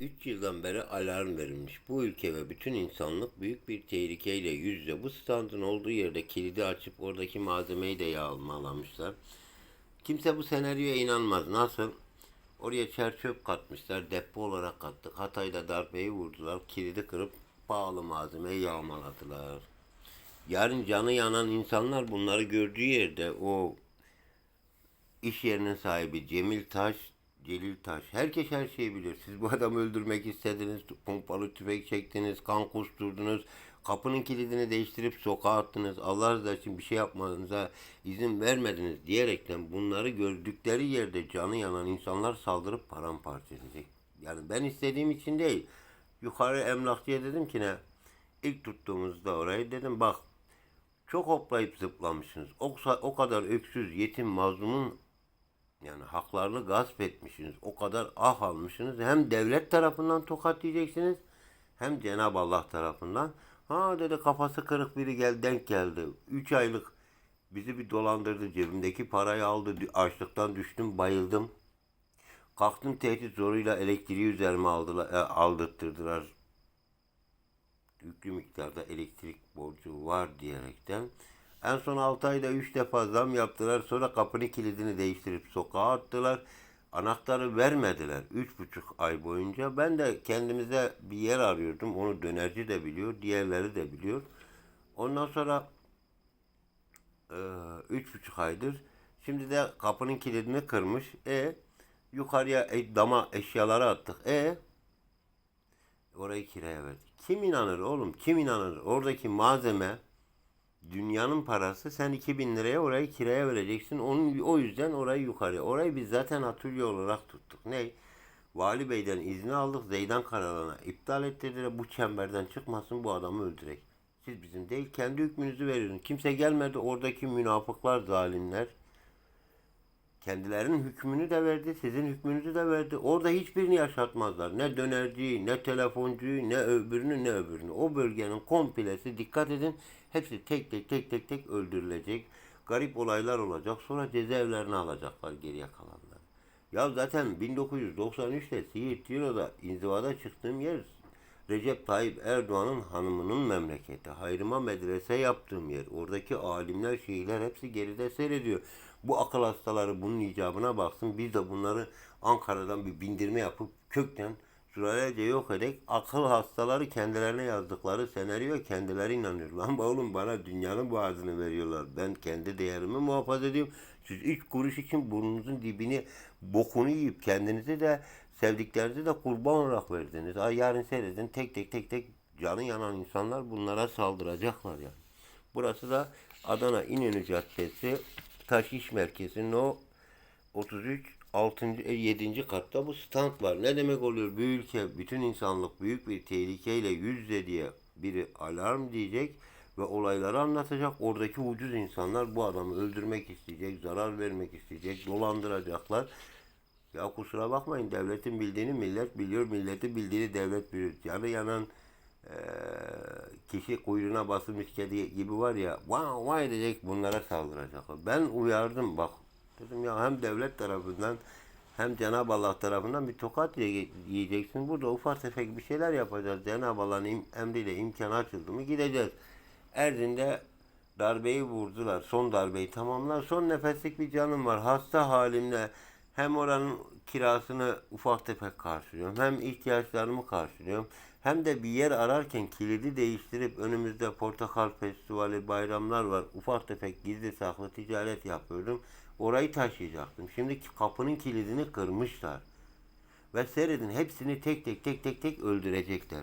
3 yıldan beri alarm verilmiş. Bu ülke ve bütün insanlık büyük bir tehlikeyle yüz yüze. Bu standın olduğu yerde kilidi açıp oradaki malzemeyi de yağmalamışlar. Kimse bu senaryoya inanmaz. Nasıl? Oraya çer çöp katmışlar. Depo olarak kattık. Hatay'da darbeyi vurdular. Kilidi kırıp pahalı malzemeyi yağmaladılar. Yarın canı yanan insanlar bunları gördüğü yerde o İş yerinin sahibi Cemil Taş, Celil Taş. Herkes her şeyi bilir. Siz bu adamı öldürmek istediniz, pompalı tüfek çektiniz, kan kusturdunuz, kapının kilidini değiştirip sokağa attınız, Allah rızası için bir şey yapmanıza izin vermediniz diyerekten bunları gördükleri yerde canı yanan insanlar saldırıp paramparça edecek. Yani ben istediğim için değil. Yukarı emlakçıya dedim ki ne? İlk tuttuğumuzda orayı dedim bak çok hoplayıp zıplamışsınız. O, o kadar öksüz, yetim, mazlumun yani haklarını gasp etmişsiniz. O kadar ah almışsınız. Hem devlet tarafından tokat yiyeceksiniz hem Cenab-ı Allah tarafından. Ha dedi kafası kırık biri gel denk geldi. Üç aylık bizi bir dolandırdı. Cebimdeki parayı aldı. Açlıktan düştüm bayıldım. Kalktım tehdit zoruyla elektriği üzerime aldılar, e, aldırttırdılar. Yüklü miktarda elektrik borcu var diyerekten. En son 6 ayda 3 defa zam yaptılar. Sonra kapının kilidini değiştirip sokağa attılar. Anahtarı vermediler 3,5 ay boyunca. Ben de kendimize bir yer arıyordum. Onu dönerci de biliyor, diğerleri de biliyor. Ondan sonra e, üç buçuk aydır. Şimdi de kapının kilidini kırmış. E yukarıya e, dama eşyaları attık. E orayı kiraya verdik. Kim inanır oğlum? Kim inanır? Oradaki malzeme dünyanın parası. Sen 2000 liraya orayı kiraya vereceksin. Onun o yüzden orayı yukarıya. Orayı biz zaten atölye olarak tuttuk. Ne? Vali Bey'den izni aldık. Zeydan Karalan'a iptal ettirdiler. Bu çemberden çıkmasın bu adamı öldürek. Siz bizim değil kendi hükmünüzü veriyorsunuz. Kimse gelmedi. Oradaki münafıklar, zalimler kendilerinin hükmünü de verdi, sizin hükmünüzü de verdi. Orada hiçbirini yaşatmazlar. Ne dönerciyi, ne telefoncuyu, ne öbürünü, ne öbürünü. O bölgenin komplesi dikkat edin. Hepsi tek tek tek tek tek öldürülecek. Garip olaylar olacak. Sonra cezaevlerine alacaklar geriye kalanları. Ya zaten 1993'te Siirt Ciro'da inzivada çıktığım yer Recep Tayyip Erdoğan'ın hanımının memleketi. Hayrıma medrese yaptığım yer. Oradaki alimler, şeyhler hepsi geride seyrediyor. Bu akıl hastaları bunun icabına baksın. Biz de bunları Ankara'dan bir bindirme yapıp kökten sürelece yok edek. Akıl hastaları kendilerine yazdıkları senaryo kendileri inanıyor. Lan oğlum bana dünyanın boğazını veriyorlar. Ben kendi değerimi muhafaza ediyorum. Siz üç kuruş için burnunuzun dibini bokunu yiyip kendinizi de sevdiklerinizi de kurban olarak verdiniz. Ay yarın seyredin tek tek tek tek canı yanan insanlar bunlara saldıracaklar yani. Burası da Adana İnönü Caddesi Taş İş Merkezi'nin o 33 6. 7. katta bu stand var. Ne demek oluyor? Bir ülke, bütün insanlık büyük bir tehlikeyle yüz yüze diye biri alarm diyecek ve olayları anlatacak. Oradaki ucuz insanlar bu adamı öldürmek isteyecek, zarar vermek isteyecek, dolandıracaklar. Ya kusura bakmayın devletin bildiğini millet biliyor, milleti bildiğini devlet biliyor. Canı yanan eee, kişi kuyruğuna basılmış kedi gibi var ya vay vay edecek bunlara saldıracaklar. Ben uyardım bak dedim ya hem devlet tarafından hem Cenab-ı Allah tarafından bir tokat yiye- yiyeceksin. Burada ufak tefek bir şeyler yapacağız. Cenab-ı Allah'ın emriyle imkan açıldı mı gideceğiz. Erzin'de darbeyi vurdular. Son darbeyi tamamlar. Son nefeslik bir canım var. Hasta halimle hem oranın kirasını ufak tefek karşılıyorum. Hem ihtiyaçlarımı karşılıyorum. Hem de bir yer ararken kilidi değiştirip önümüzde portakal festivali bayramlar var. Ufak tefek gizli saklı ticaret yapıyordum. Orayı taşıyacaktım. Şimdi kapının kilidini kırmışlar. Ve seyredin hepsini tek tek tek tek tek öldürecekler.